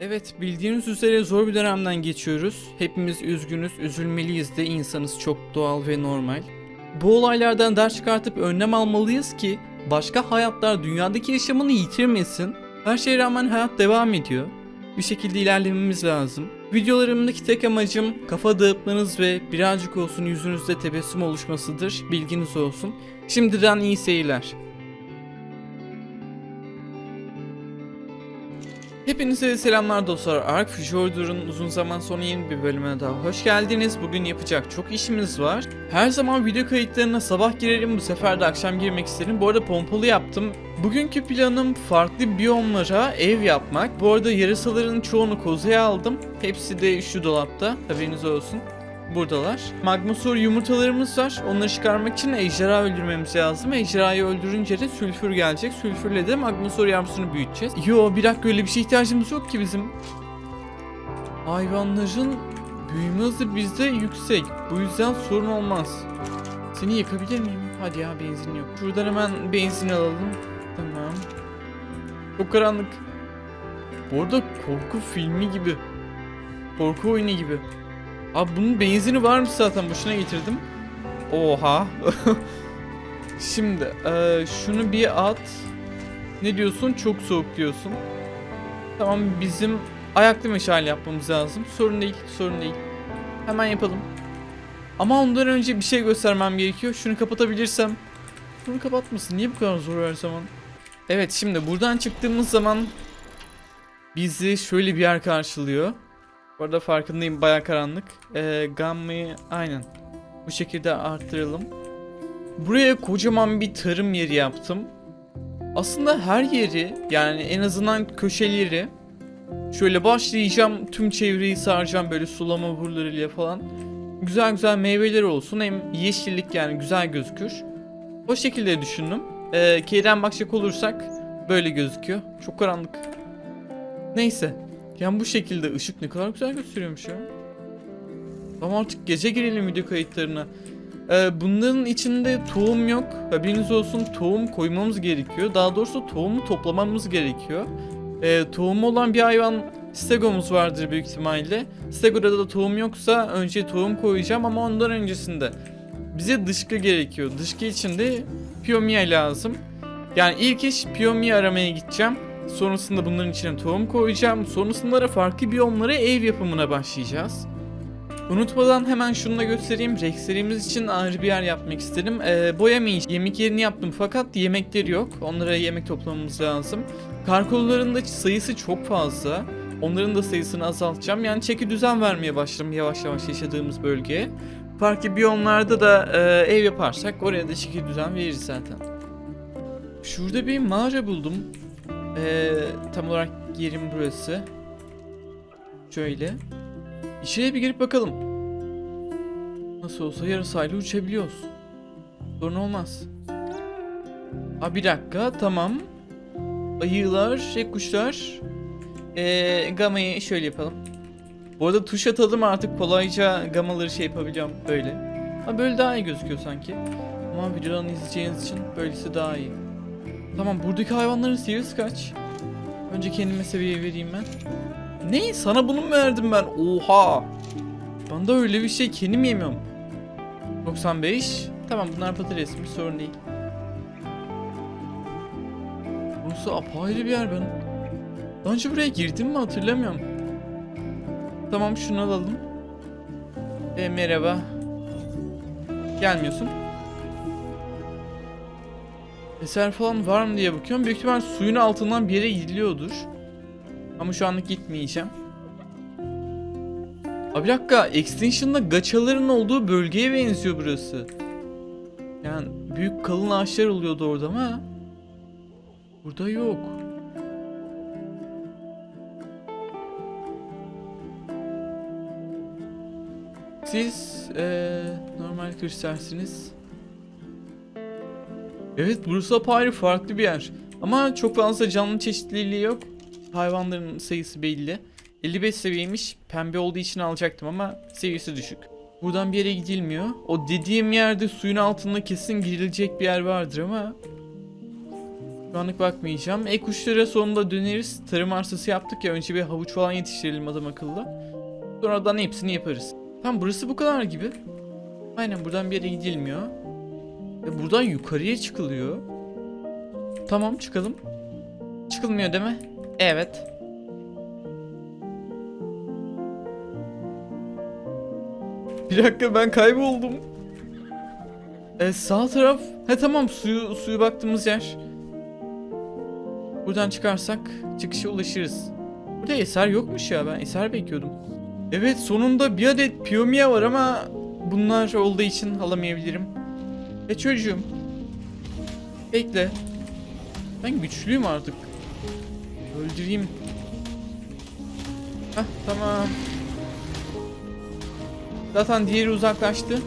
Evet bildiğiniz üzere zor bir dönemden geçiyoruz. Hepimiz üzgünüz, üzülmeliyiz de insanız çok doğal ve normal. Bu olaylardan ders çıkartıp önlem almalıyız ki başka hayatlar dünyadaki yaşamını yitirmesin. Her şeye rağmen hayat devam ediyor. Bir şekilde ilerlememiz lazım. Videolarımdaki tek amacım kafa dağıtmanız ve birazcık olsun yüzünüzde tebessüm oluşmasıdır. Bilginiz olsun. Şimdiden iyi seyirler. Hepinize selamlar dostlar. Ark Fjordur'un uzun zaman sonra yeni bir bölümüne daha hoş geldiniz. Bugün yapacak çok işimiz var. Her zaman video kayıtlarına sabah girerim, bu sefer de akşam girmek istedim. Bu arada pompalı yaptım. Bugünkü planım farklı biyomlara ev yapmak. Bu arada yarasaların çoğunu kozaya aldım. Hepsi de şu dolapta. Haberiniz olsun. Buradalar. Magmasaur yumurtalarımız var. Onları çıkarmak için ejderha öldürmemiz lazım. Ejderhayı öldürünce de sülfür gelecek. Sülfürle de Magmasaur yavrusunu büyüteceğiz. Yo bir dakika öyle bir şeye ihtiyacımız yok ki bizim. Hayvanların büyüme hızı bizde yüksek. Bu yüzden sorun olmaz. Seni yakabilir miyim? Hadi ya benzin yok. Şuradan hemen benzin alalım. Tamam. Çok karanlık. Bu arada korku filmi gibi. Korku oyunu gibi. Abi bunun benzini varmış zaten boşuna getirdim. Oha. Şimdi eee, şunu bir at. Ne diyorsun? Çok soğuk diyorsun. Tamam bizim ayaklı meşale yapmamız lazım. Sorun değil, sorun değil. Hemen yapalım. Ama ondan önce bir şey göstermem gerekiyor. Şunu kapatabilirsem. Bunu kapatmasın. Niye bu kadar zor her zaman? Evet şimdi buradan çıktığımız zaman bizi şöyle bir yer karşılıyor. Bu arada farkındayım baya karanlık. Ee, gammayı aynen bu şekilde arttıralım. Buraya kocaman bir tarım yeri yaptım. Aslında her yeri yani en azından köşeleri şöyle başlayacağım tüm çevreyi saracağım böyle sulama buralarıyla falan. Güzel güzel meyveler olsun hem yeşillik yani güzel gözükür. O şekilde düşündüm. Ee, K'den bakacak olursak böyle gözüküyor. Çok karanlık. Neyse. Yani bu şekilde ışık ne kadar güzel gösteriyormuş ya. Tamam artık gece girelim video kayıtlarına. Ee, bunların içinde tohum yok. Haberiniz olsun tohum koymamız gerekiyor. Daha doğrusu tohumu toplamamız gerekiyor. Ee, tohumu olan bir hayvan stegomuz vardır büyük ihtimalle. Stego'da da tohum yoksa önce tohum koyacağım ama ondan öncesinde bize dışkı gerekiyor. Dışkı için de Piomiya lazım. Yani ilk iş Piomiya aramaya gideceğim. Sonrasında bunların içine tohum koyacağım. Sonrasında da farklı biyomlara ev yapımına başlayacağız. Unutmadan hemen şunu da göstereyim. Rexlerimiz için ayrı bir yer yapmak istedim. Ee, boyamayacağım. Yemek yerini yaptım fakat yemekleri yok. Onlara yemek toplamamız lazım. Karkolların da sayısı çok fazla. Onların da sayısını azaltacağım. Yani çeki düzen vermeye başladım yavaş yavaş yaşadığımız bölgeye. Farklı biyomlarda da e, ev yaparsak oraya da çeki düzen veririz zaten. Şurada bir mağara buldum. Ee, tam olarak yerim burası. Şöyle. İçeriye bir girip bakalım. Nasıl olsa yarısayla uçabiliyoruz. Sorun olmaz. Ha bir dakika tamam. Ayılar, şey kuşlar. Ee, gamayı şöyle yapalım. Bu arada tuş atalım artık kolayca gamaları şey yapabiliyorum böyle. Ha böyle daha iyi gözüküyor sanki. Ama videodan izleyeceğiniz için böylesi daha iyi. Tamam buradaki hayvanların seviyesi kaç? Önce kendime seviye vereyim ben. Ne? Sana bunu mu verdim ben? Oha! Ben de öyle bir şey kendim yemiyorum. 95. Tamam bunlar patates bir sorun değil. Burası apayrı bir yer ben. Daha önce buraya girdim mi hatırlamıyorum. Tamam şunu alalım. E, merhaba. Gelmiyorsun. Eser falan var mı diye bakıyorum. Büyük ihtimal suyun altından bir yere gidiliyordur. Ama şu anlık gitmeyeceğim. Abi bir dakika. Extinction'da gaçaların olduğu bölgeye benziyor burası. Yani büyük kalın ağaçlar oluyordu orada ama burada yok. Siz eee normal kristalsiniz. Evet burası apayrı farklı bir yer. Ama çok fazla canlı çeşitliliği yok. Hayvanların sayısı belli. 55 seviyeymiş. Pembe olduğu için alacaktım ama seviyesi düşük. Buradan bir yere gidilmiyor. O dediğim yerde suyun altında kesin girilecek bir yer vardır ama Şu anlık bakmayacağım. Ek kuşlara sonunda döneriz. Tarım arsası yaptık ya. Önce bir havuç falan yetiştirelim adam akıllı. Sonradan hepsini yaparız. Tamam burası bu kadar gibi. Aynen buradan bir yere gidilmiyor. Ve buradan yukarıya çıkılıyor. Tamam çıkalım. Çıkılmıyor değil mi? Evet. Bir dakika ben kayboldum. E, sağ taraf. He tamam suyu suyu baktığımız yer. Buradan çıkarsak çıkışa ulaşırız. Burada eser yokmuş ya ben eser bekliyordum. Evet sonunda bir adet Piyomia var ama bunlar olduğu için alamayabilirim. E çocuğum. Bekle. Ben güçlüyüm artık. Öldüreyim. Hah tamam. Zaten diğeri uzaklaştı.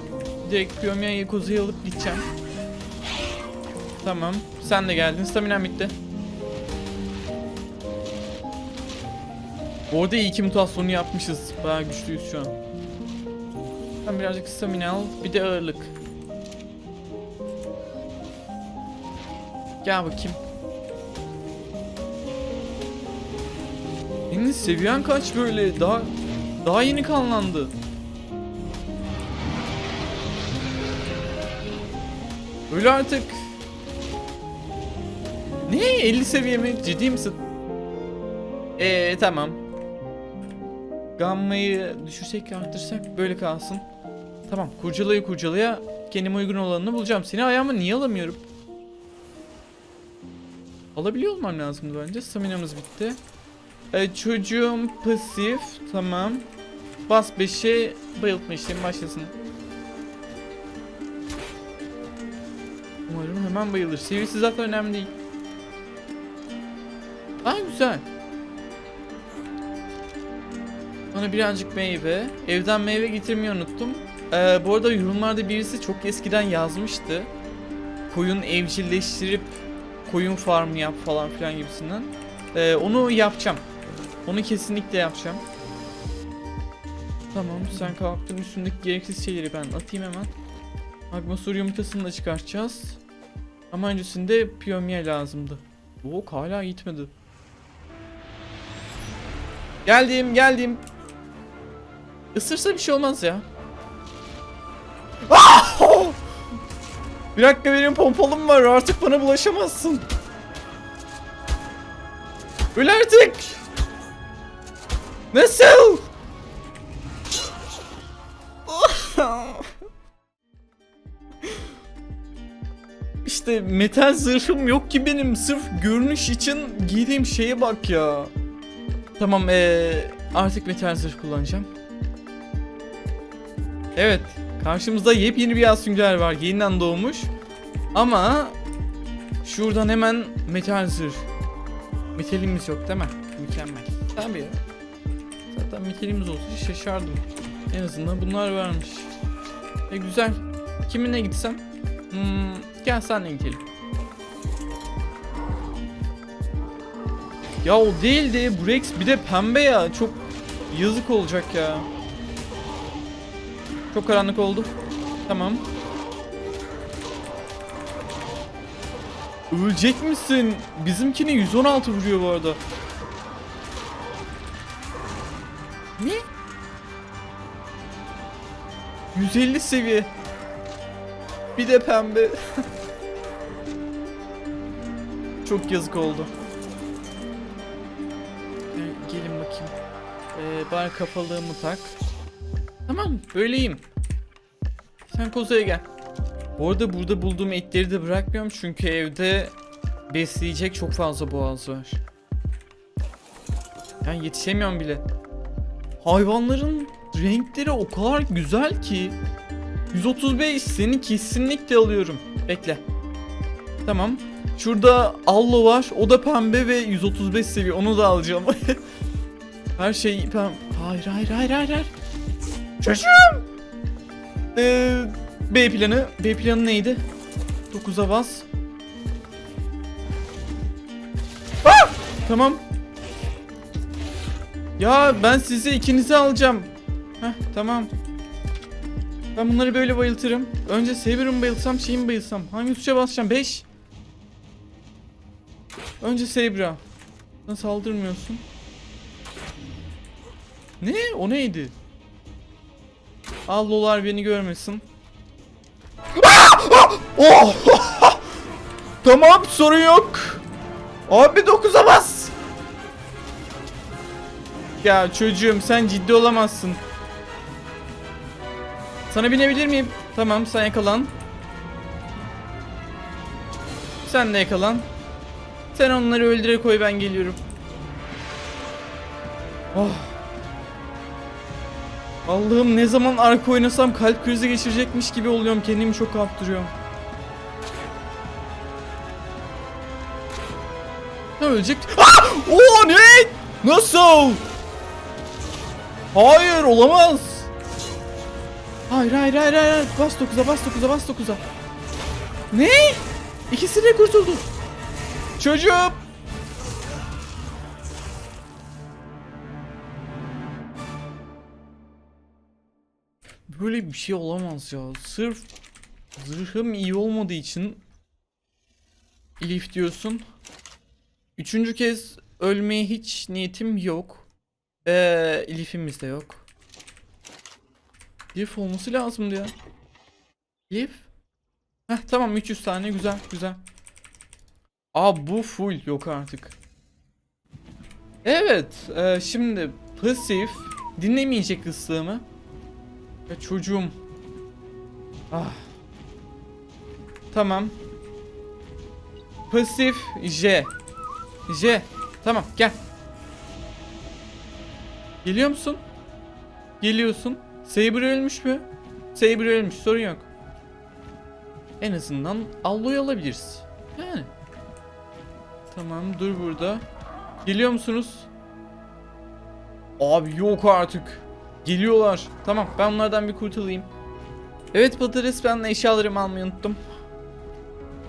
Direkt Pyomia'yı kozayı alıp gideceğim. Tamam. Sen de geldin. Stamina bitti. Orada iyi ki mutasyonu yapmışız. Bayağı güçlüyüz şu an. Ben birazcık stamina al. Bir de ağırlık. Gel bakayım. Senin seviyen kaç böyle? Daha daha yeni kanlandı. Öyle artık. Ne? 50 seviye mi? Ciddi misin? Eee tamam. Gamma'yı düşürsek arttırsak böyle kalsın. Tamam kurcalaya kurcalaya kendime uygun olanını bulacağım. Seni ayağıma niye alamıyorum? Alabiliyor olmam lazımdı bence. Staminamız bitti. Ee, çocuğum pasif. Tamam. Bas 5'e bayıltma işlemi başlasın. Umarım hemen bayılır. Seviyesi zaten önemli değil. Aa güzel. Bana birazcık meyve. Evden meyve getirmeyi unuttum. Ee, bu arada yorumlarda birisi çok eskiden yazmıştı. Koyun evcilleştirip koyun farmı yap falan filan gibisinden. Ee, onu yapacağım. Onu kesinlikle yapacağım. Tamam sen kalktın üstündeki gereksiz şeyleri ben atayım hemen. Magmasur yumurtasını da çıkartacağız. Ama öncesinde Piyomia lazımdı. Yok hala gitmedi. Geldim geldim. Isırsa bir şey olmaz ya. Ah! Bir dakika benim pompalım var artık bana bulaşamazsın. Öl artık. Nasıl? İşte metal zırhım yok ki benim sırf görünüş için giydiğim şeye bak ya. Tamam ee, artık metal zırh kullanacağım. Evet karşımızda yepyeni bir yaz sünger var yeniden doğmuş. Ama şuradan hemen metal zırh. Metalimiz yok değil mi? Mükemmel. Tabii ya. Zaten metalimiz olsa şaşardım. En azından bunlar varmış. E güzel. Kiminle gitsem? Hmm, gel senle gidelim. Ya o değil de bu Rex bir de pembe ya. Çok yazık olacak ya. Çok karanlık oldu. Tamam. Ölecek misin? Bizimkini 116 vuruyor bu arada. Ne? 150 seviye. Bir de pembe. Çok yazık oldu. Gel- Gelin bakayım. Ee, bari kafalığımı tak. Tamam böyleyim. Sen kozaya gel. Bu arada burada bulduğum etleri de bırakmıyorum çünkü evde besleyecek çok fazla boğaz var. Yani yetişemiyorum bile. Hayvanların renkleri o kadar güzel ki. 135 seni kesinlikle alıyorum. Bekle. Tamam. Şurada Allo var. O da pembe ve 135 seviye. Onu da alacağım. Her şey pembe. Hayır hayır hayır hayır. hayır. Çocuğum. Ee, B planı. B planı neydi? 9'a bas. Ah! Tamam. Ya ben sizi ikinizi alacağım. Heh tamam. Ben bunları böyle bayıltırım. Önce Saber'ı mı bayılsam şeyi mi bayılsam? Hangi tuşa basacağım? 5. Önce Sabra. Sen saldırmıyorsun. Ne? O neydi? Allolar beni görmesin. Oh! tamam sorun yok. Abi 9'a bas. Ya çocuğum sen ciddi olamazsın. Sana binebilir miyim? Tamam sen yakalan. Sen de yakalan. Sen onları öldüre koy ben geliyorum. Oh. Allah'ım ne zaman arka oynasam kalp krizi geçirecekmiş gibi oluyorum. Kendimi çok kaptırıyorum. Ne ölecek? Ah! Oo ne? Nasıl? Hayır olamaz. Hayır hayır hayır hayır. Bas 9'a bas 9'a bas 9'a. Ne? İkisi de kurtuldu. Çocuğum. Böyle bir şey olamaz ya. Sırf zırhım iyi olmadığı için Elif diyorsun. Üçüncü kez ölmeye hiç niyetim yok. Ee, Elif'imiz de yok. Elif olması lazımdı ya. Elif? Heh tamam 300 tane güzel güzel. Aa bu full yok artık. Evet e, şimdi pasif dinlemeyecek ıslığımı. Ya çocuğum. Ah. Tamam. Pasif J. J. Tamam gel. Geliyor musun? Geliyorsun. Saber ölmüş mü? Saber ölmüş sorun yok. En azından Allo'yu alabiliriz. Yani. Tamam dur burada. Geliyor musunuz? Abi yok artık. Geliyorlar. Tamam ben onlardan bir kurtulayım. Evet patates ben eşyalarımı almayı unuttum.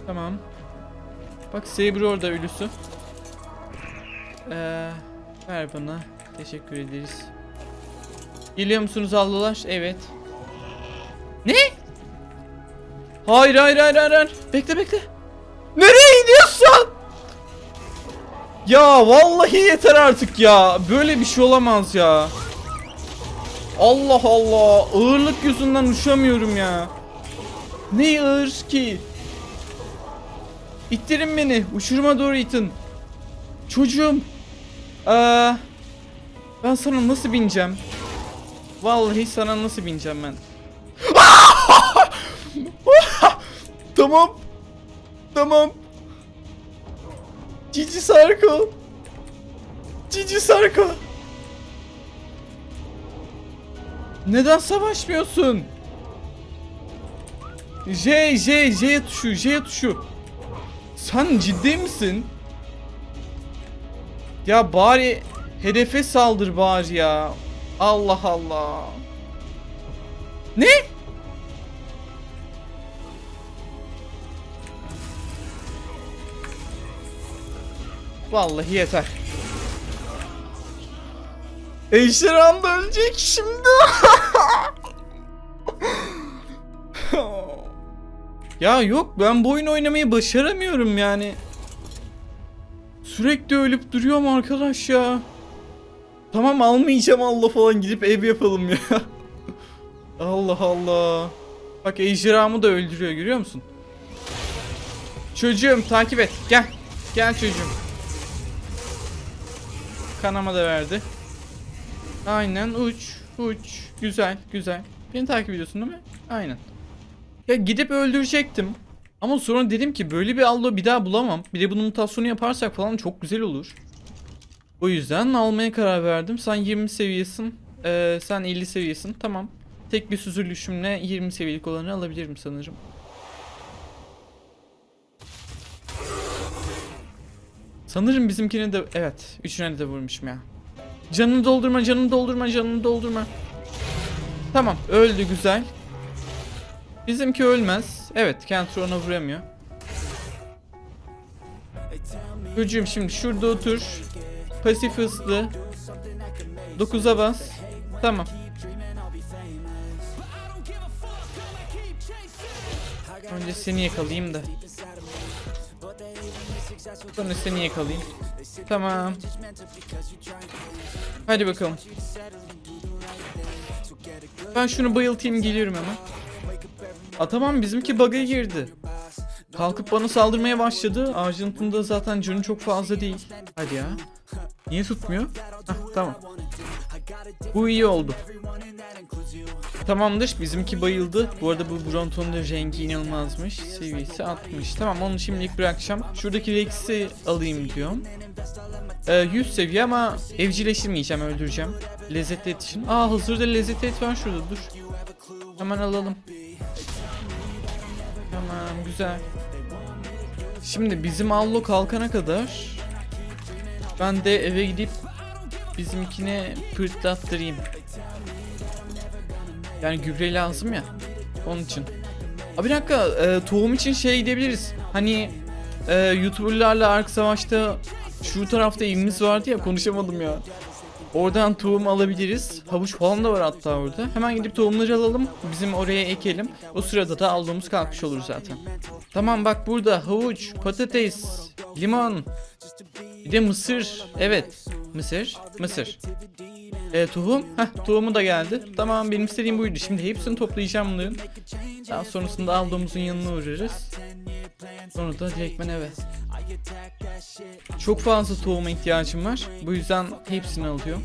Tamam. Bak Saber orada ölüsü. Ee, ver bana. Teşekkür ederiz. Geliyor musunuz Allılar? Evet. Ne? Hayır hayır hayır. hayır. Bekle bekle. Nereye gidiyorsun? Ya vallahi yeter artık ya. Böyle bir şey olamaz ya. Allah Allah. Ağırlık yüzünden uçamıyorum ya. Ne ağır ki? İttirin beni. Uçuruma doğru itin. Çocuğum. Aa, ben sana nasıl bineceğim? Vallahi sana nasıl bineceğim ben? tamam. Tamam. Cici Sarko. Cici Sarko. Neden savaşmıyorsun? J J J tuşu J tuşu. Sen ciddi misin? Ya bari hedefe saldır bari ya. Allah Allah. Ne? Vallahi yeter. Ejderhan da ölecek şimdi. ya yok ben bu oyunu oynamayı başaramıyorum yani. Sürekli ölüp duruyorum arkadaş ya. Tamam almayacağım Allah falan gidip ev yapalım ya. Allah Allah. Bak ejderhamı da öldürüyor görüyor musun? Çocuğum takip et gel. Gel çocuğum. Kanama da verdi. Aynen uç uç. Güzel güzel. Beni takip ediyorsun değil mi? Aynen. Ya gidip öldürecektim. Ama sonra dedim ki böyle bir allo bir daha bulamam. Bir de bunun mutasyonu yaparsak falan çok güzel olur. O yüzden almaya karar verdim. Sen 20 seviyesin. Ee, sen 50 seviyesin. Tamam. Tek bir süzülüşümle 20 seviyelik olanı alabilirim sanırım. Sanırım bizimkini de evet. Üçüne de vurmuşum ya. Canını doldurma, canını doldurma, canını doldurma. Tamam, öldü güzel. Bizimki ölmez. Evet, Kentro ona vuramıyor. Çocuğum şimdi şurada otur. Pasif hızlı. 9'a bas. Tamam. Önce seni yakalayayım da. Sonra seni yakalayayım. Tamam. Hadi bakalım. Ben şunu bayıltayım geliyorum hemen. Aa tamam bizimki bug'a girdi. Kalkıp bana saldırmaya başladı. Arjantin'de zaten canı çok fazla değil. Hadi ya. Niye tutmuyor? Hah tamam. Bu iyi oldu. Tamamdır. Bizimki bayıldı. Bu arada bu Bronto'nun da rengi inanılmazmış. Seviyesi 60. Tamam onu şimdilik bırakacağım. Şuradaki Rex'i alayım diyorum. Ee, 100 seviye ama evcilleştirmeyeceğim, öldüreceğim. Lezzetli et için. Aa hazırda lezzetli et var şurada dur. Hemen alalım. Tamam güzel. Şimdi bizim Allo kalkana kadar ben de eve gidip bizimkine pırtlattırayım. Yani gübre lazım ya. Onun için. Abi bir dakika e, tohum için şey gidebiliriz. Hani e, YouTuber'larla Ark Savaş'ta şu tarafta evimiz vardı ya konuşamadım ya. Oradan tohum alabiliriz. Havuç falan da var hatta orada. Hemen gidip tohumları alalım. Bizim oraya ekelim. O sırada da aldığımız kalkmış olur zaten. Tamam bak burada havuç, patates, limon. Bir de mısır. Evet. Mısır. Mısır. E, tohum. Heh tohumu da geldi. Tamam benim istediğim buydu. Şimdi hepsini toplayacağım bunların. Daha sonrasında aldığımızın yanına uğrarız. Sonra da direktmen eve. Çok fazla tohuma ihtiyacım var. Bu yüzden hepsini alıyorum.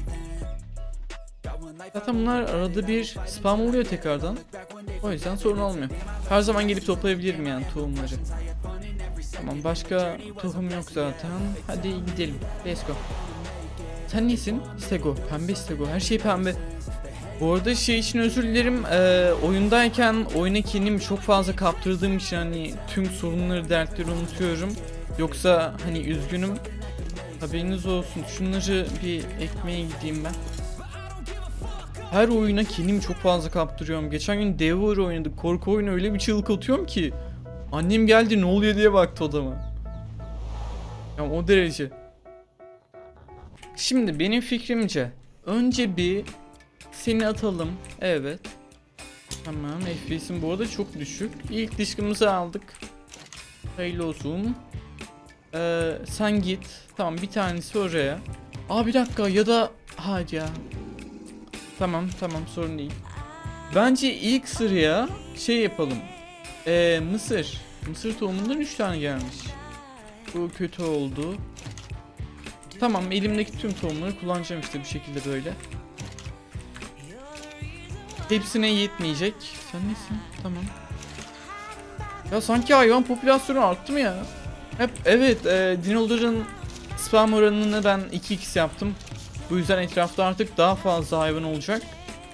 Zaten bunlar arada bir spam oluyor tekrardan. O yüzden sorun olmuyor. Her zaman gelip toplayabilirim yani tohumları. Tamam başka tohum yok zaten. Hadi gidelim. Let's go. Sen nesin? Stego. Pembe Stego. Her şey pembe. Bu arada şey için özür dilerim. Ee, oyundayken oyuna kendimi çok fazla kaptırdığım için hani tüm sorunları, dertleri unutuyorum. Yoksa hani üzgünüm. Haberiniz olsun. Şunları bir ekmeğe gideyim ben. Her oyuna kendimi çok fazla kaptırıyorum. Geçen gün Devor oynadık. Korku oyunu öyle bir çığlık atıyorum ki. Annem geldi ne oluyor diye baktı odama. Ya o derece. Şimdi benim fikrimce önce bir seni atalım. Evet. Tamam FPS'im bu arada çok düşük. İlk dışkımızı aldık. Hayırlı olsun. Ee, sen git. Tamam bir tanesi oraya. Aa bir dakika ya da hadi ya. Tamam tamam sorun değil. Bence ilk sıraya şey yapalım. Ee, mısır. Mısır tohumundan 3 tane gelmiş. Bu kötü oldu. Tamam elimdeki tüm tohumları kullanacağım işte bu şekilde böyle. Hepsine yetmeyecek. Sen nesin? Tamam. Ya sanki hayvan popülasyonu arttı mı ya? Hep evet e, dinoların spam oranını ben 2x yaptım. Bu yüzden etrafta artık daha fazla hayvan olacak.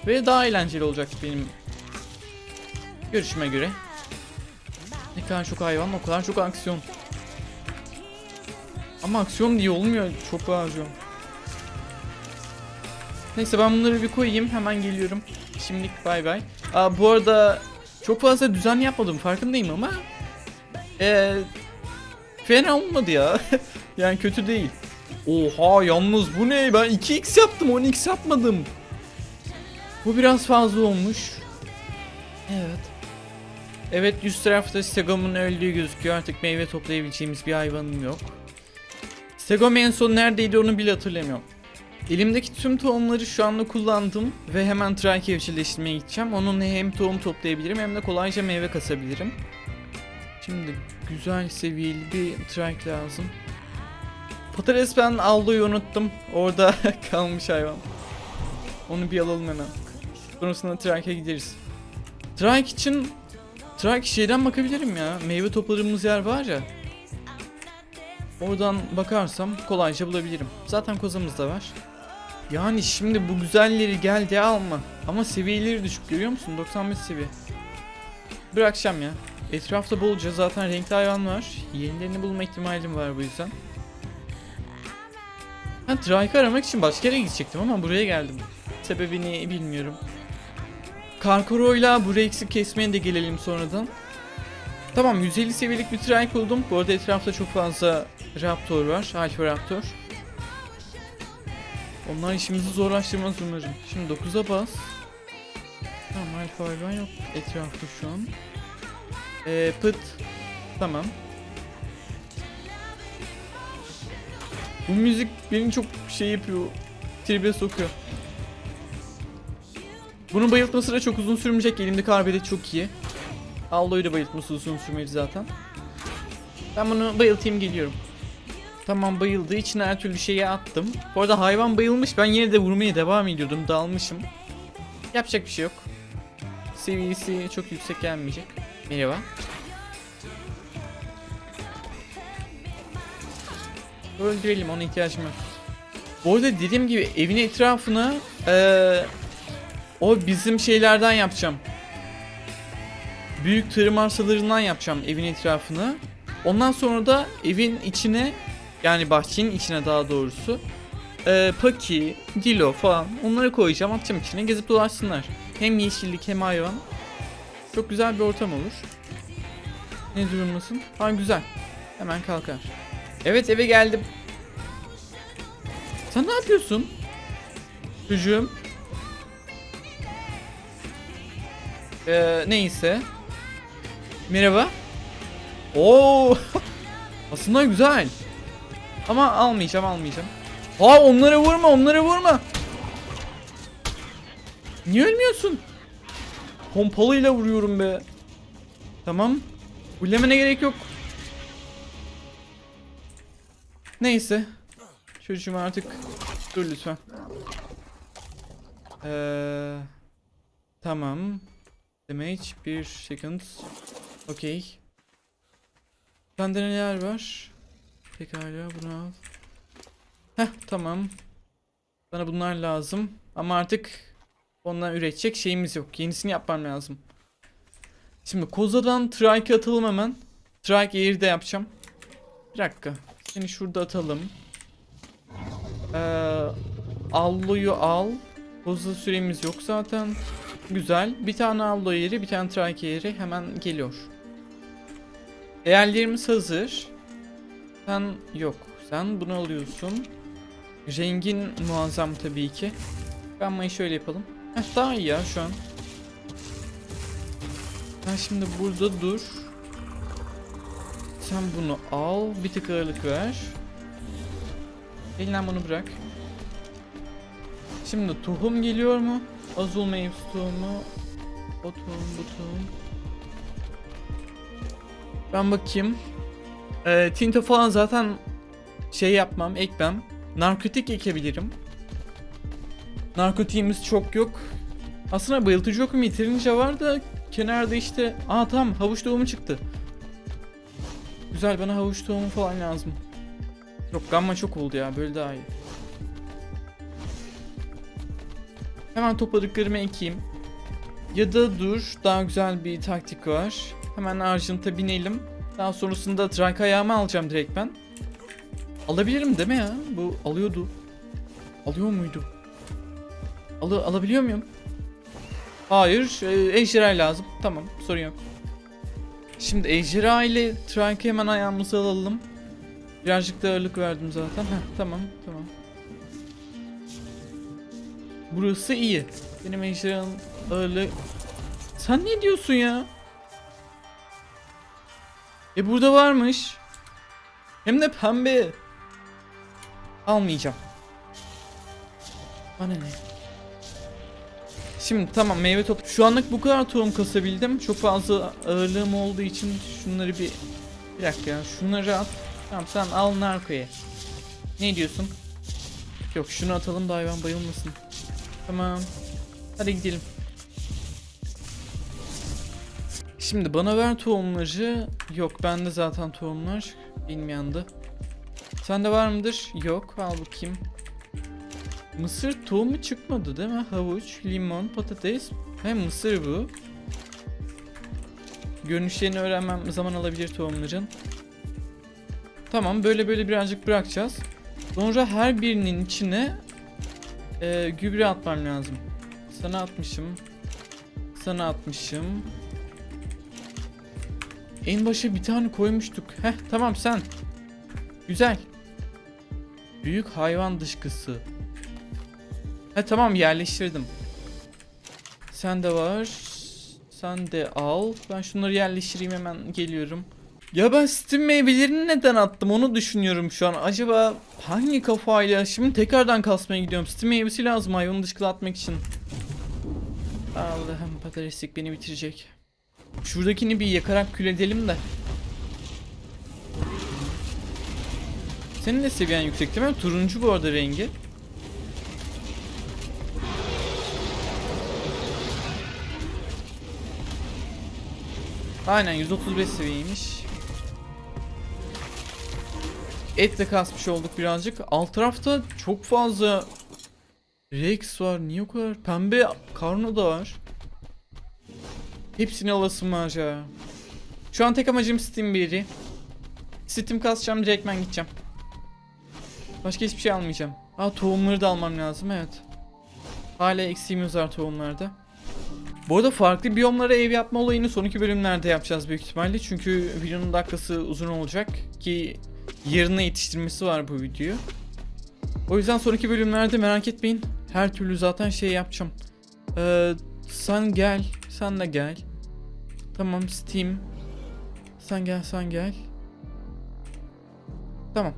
Ve daha eğlenceli olacak benim görüşüme göre. Ne kadar çok hayvan o kadar çok aksiyon. Ama aksiyon diye olmuyor çok fazla. Neyse ben bunları bir koyayım hemen geliyorum. Şimdilik bay bay. Aa, bu arada çok fazla düzen yapmadım farkındayım ama ee, fena olmadı ya. yani kötü değil. Oha yalnız bu ne? Ben 2x yaptım 10x yapmadım. Bu biraz fazla olmuş. Evet. Evet üst tarafta Stegom'un öldüğü gözüküyor. Artık meyve toplayabileceğimiz bir hayvanım yok. Stegom en son neredeydi onu bile hatırlamıyorum. Elimdeki tüm tohumları şu anda kullandım ve hemen trike evcilleştirmeye gideceğim. Onunla hem tohum toplayabilirim hem de kolayca meyve kasabilirim. Şimdi güzel seviyeli bir trike lazım. Patates ben aldığı unuttum. Orada kalmış hayvan. Onu bir alalım hemen. Sonrasında trike'e gideriz. Trike için Trike şeyden bakabilirim ya. Meyve topladığımız yer var ya. Oradan bakarsam kolayca bulabilirim. Zaten kozamız da var. Yani şimdi bu güzelleri gel de alma. Ama seviyeleri düşük görüyor musun? 95 seviye. Bırakacağım ya. Etrafta bolca zaten renkli hayvan var. Yenilerini bulma ihtimalim var bu yüzden. Ben Trike aramak için başka yere gidecektim ama buraya geldim. Sebebini bilmiyorum. Karkoro'yla bu Rex'i kesmeye de gelelim sonradan. Tamam 150 seviyelik bir trike buldum. Bu arada etrafta çok fazla Raptor var. Alfa Raptor. Onlar işimizi zorlaştırmaz umarım. Şimdi 9'a bas. Tamam alfa hayvan yok etrafta şu an. Ee, pıt. Tamam. Bu müzik beni çok şey yapıyor. Tribe sokuyor. Bunun bayıltması da çok uzun sürmeyecek. Elimdeki arbede çok iyi. Allo'yu da bayıltması uzun sürmedi zaten. Ben bunu bayıltayım geliyorum. Tamam bayıldı. İçine her türlü şeyi attım. Bu arada hayvan bayılmış. Ben yine de vurmaya devam ediyordum. Dalmışım. Yapacak bir şey yok. Seviyesi çok yüksek gelmeyecek. Merhaba. Öldürelim ona ihtiyacım yok. Bu arada dediğim gibi evin etrafını eee, o bizim şeylerden yapacağım. Büyük tırım arsalarından yapacağım evin etrafını. Ondan sonra da evin içine yani bahçenin içine daha doğrusu eee paki, dilo falan onları koyacağım atacağım içine gezip dolaşsınlar. Hem yeşillik hem hayvan. Çok güzel bir ortam olur. Ne durumdasın? Ha güzel. Hemen kalkar. Evet eve geldim. Sen ne yapıyorsun? Çocuğum. Ee, neyse. Merhaba. Oo. Aslında güzel. Ama almayacağım almayacağım. Aa onlara vurma onlara vurma. Niye ölmüyorsun? Pompalıyla vuruyorum be. Tamam. Ullemene gerek yok. Neyse. Çocuğum artık dur lütfen. Ee, tamam. Damage bir second. Okey. Bende neler var? Pekala bunu al. Heh tamam. Bana bunlar lazım. Ama artık ondan üretecek şeyimiz yok. Yenisini yapmam lazım. Şimdi Koza'dan Trike atalım hemen. Trike Air'de yapacağım. Bir dakika. Seni şurada atalım. Ee, Allo'yu al. Koza süremiz yok zaten. Güzel. Bir tane Allo yeri, bir tane Trike yeri hemen geliyor. Değerlerimiz hazır. Sen yok. Sen bunu alıyorsun. Rengin muazzam tabii ki. Gammayı şöyle yapalım. Heh, daha iyi ya şu an. Sen şimdi burada dur. Sen bunu al. Bir tık ağırlık ver. Elinden bunu bırak. Şimdi tohum geliyor mu? Azul meyvesi tohumu. O tohum bu tohum. Ben bakayım. Ee, tinto falan zaten şey yapmam, ekmem. Narkotik ekebilirim. Narkotiğimiz çok yok. Aslında bayıltıcı yokum yeterince var da kenarda işte... Aa tamam havuç tohumu çıktı. Güzel bana havuç tohumu falan lazım. Yok gamma çok oldu ya böyle daha iyi. Hemen topladıklarımı ekeyim. Ya da dur daha güzel bir taktik var. Hemen Argent'a binelim. Daha sonrasında trike ayağımı alacağım direkt ben. Alabilirim mi ya? Bu alıyordu. Alıyor muydu? Al alabiliyor muyum? Hayır. E, ejderha lazım. Tamam sorun yok. Şimdi ejderha ile trike hemen ayağımızı alalım. Birazcık da ağırlık verdim zaten. Heh, tamam tamam. Burası iyi. Benim ejderhanın ağırlığı... Sen ne diyorsun ya? E burada varmış. Hem de pembe. Almayacağım. Bana ne? Şimdi tamam meyve top. Şu anlık bu kadar tohum kasabildim. Çok fazla ağırlığım olduğu için şunları bir... Bir dakika ya şunları at. Tamam sen al narkoyu. Ne diyorsun? Yok şunu atalım da hayvan bayılmasın. Tamam. Hadi gidelim. Şimdi bana ver tohumları. Yok bende zaten tohumlar. Yandı. Sende var mıdır? Yok. Al bakayım. Mısır tohumu çıkmadı değil mi? Havuç, limon, patates. Hem mısır bu. Görünüşlerini öğrenmem zaman alabilir tohumların. Tamam böyle böyle birazcık bırakacağız. Sonra her birinin içine e, gübre atmam lazım. Sana atmışım. Sana atmışım. En başa bir tane koymuştuk. Heh tamam sen. Güzel. Büyük hayvan dışkısı. He tamam yerleştirdim. Sen de var. Sen de al. Ben şunları yerleştireyim hemen geliyorum. Ya ben Steam meyvelerini neden attım onu düşünüyorum şu an. Acaba hangi kafayla? Şimdi tekrardan kasmaya gidiyorum. Steam meyvesi lazım hayvanı dışkıla atmak için. Allah'ım patareslik beni bitirecek. Şuradakini bir yakarak kül edelim de. Senin de seviyen yüksek değil mi? Turuncu bu arada rengi. Aynen 135 seviyeymiş. Etle kasmış olduk birazcık. Alt tarafta çok fazla Rex var. Niye o kadar? Pembe karno da var. Hepsini alasım var ya. Şu an tek amacım Steam biri. Steam kasacağım direkt ben gideceğim. Başka hiçbir şey almayacağım. Aa tohumları da almam lazım evet. Hala eksiğimiz var tohumlarda. Bu arada farklı biyomlara ev yapma olayını sonraki bölümlerde yapacağız büyük ihtimalle. Çünkü videonun dakikası uzun olacak ki yarına yetiştirmesi var bu videoyu. O yüzden sonraki bölümlerde merak etmeyin. Her türlü zaten şey yapacağım. Ee, sen gel, sen de gel. Tamam Steam. Sen gel, sen gel. Tamam.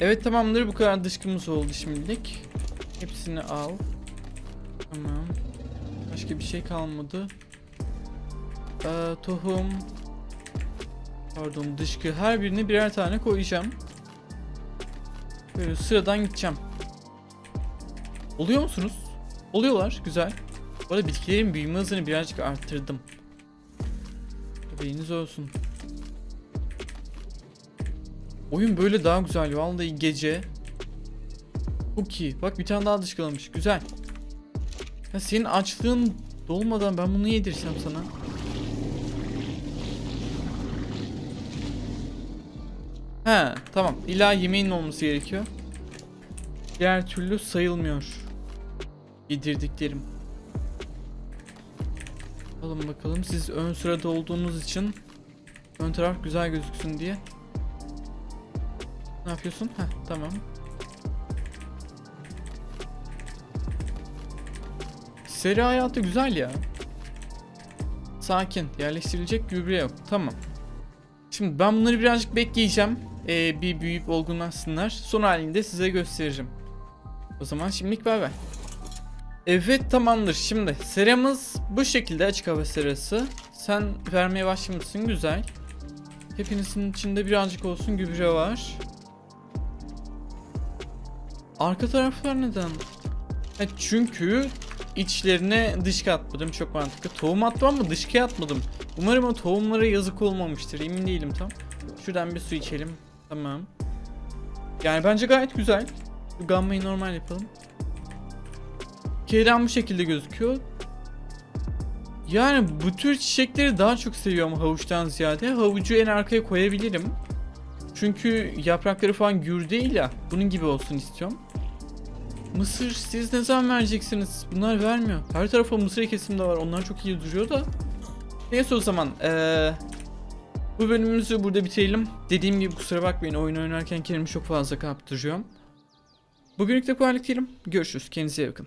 Evet tamamdır bu kadar dışkımız oldu şimdilik. Hepsini al. Tamam. Başka bir şey kalmadı. Ee, tohum. Pardon dışkı. Her birine birer tane koyacağım. Böyle sıradan gideceğim. Oluyor musunuz? Oluyorlar. Güzel. Bu arada bitkilerin büyüme hızını birazcık arttırdım. Haberiniz olsun. Oyun böyle daha güzel. Vallahi gece. Çok iyi. Bak bir tane daha dışkılamış. Güzel. Ya senin açlığın dolmadan ben bunu yedirsem sana. He tamam. İlla yemeğin olması gerekiyor. Diğer türlü sayılmıyor. Yedirdiklerim. Alın bakalım. Siz ön sırada olduğunuz için ön taraf güzel gözüksün diye. Ne yapıyorsun? Heh tamam. Seri hayatı güzel ya. Sakin. Yerleştirilecek gübre yok. Tamam. Şimdi ben bunları birazcık bekleyeceğim. Ee, bir büyüyüp olgunlaşsınlar. Son halinde size göstereceğim. O zaman şimdilik bay bay. Evet tamamdır. Şimdi seramız bu şekilde açık hava serası. Sen vermeye başlamışsın. Güzel. Hepinizin içinde birazcık olsun gübre var. Arka taraflar neden? Ha, çünkü içlerine dışkı atmadım çok mantıklı. Tohum attım ama dışkı atmadım. Umarım o tohumlara yazık olmamıştır. Emin değilim tam. Şuradan bir su içelim. Tamam. Yani bence gayet güzel. Bu gammayı normal yapalım. Keyran bu şekilde gözüküyor. Yani bu tür çiçekleri daha çok seviyorum havuçtan ziyade. Havucu en arkaya koyabilirim. Çünkü yaprakları falan gür değil ya. Bunun gibi olsun istiyorum. Mısır siz ne zaman vereceksiniz? Bunlar vermiyor. Her tarafa mısır ekesim de var. Onlar çok iyi duruyor da. Neyse o zaman. Ee, bu bölümümüzü burada bitirelim. Dediğim gibi kusura bakmayın oyun oynarken kendimi çok fazla kaptırıyorum. Bugünlük de halde diyelim. Görüşürüz. Kendinize iyi bakın.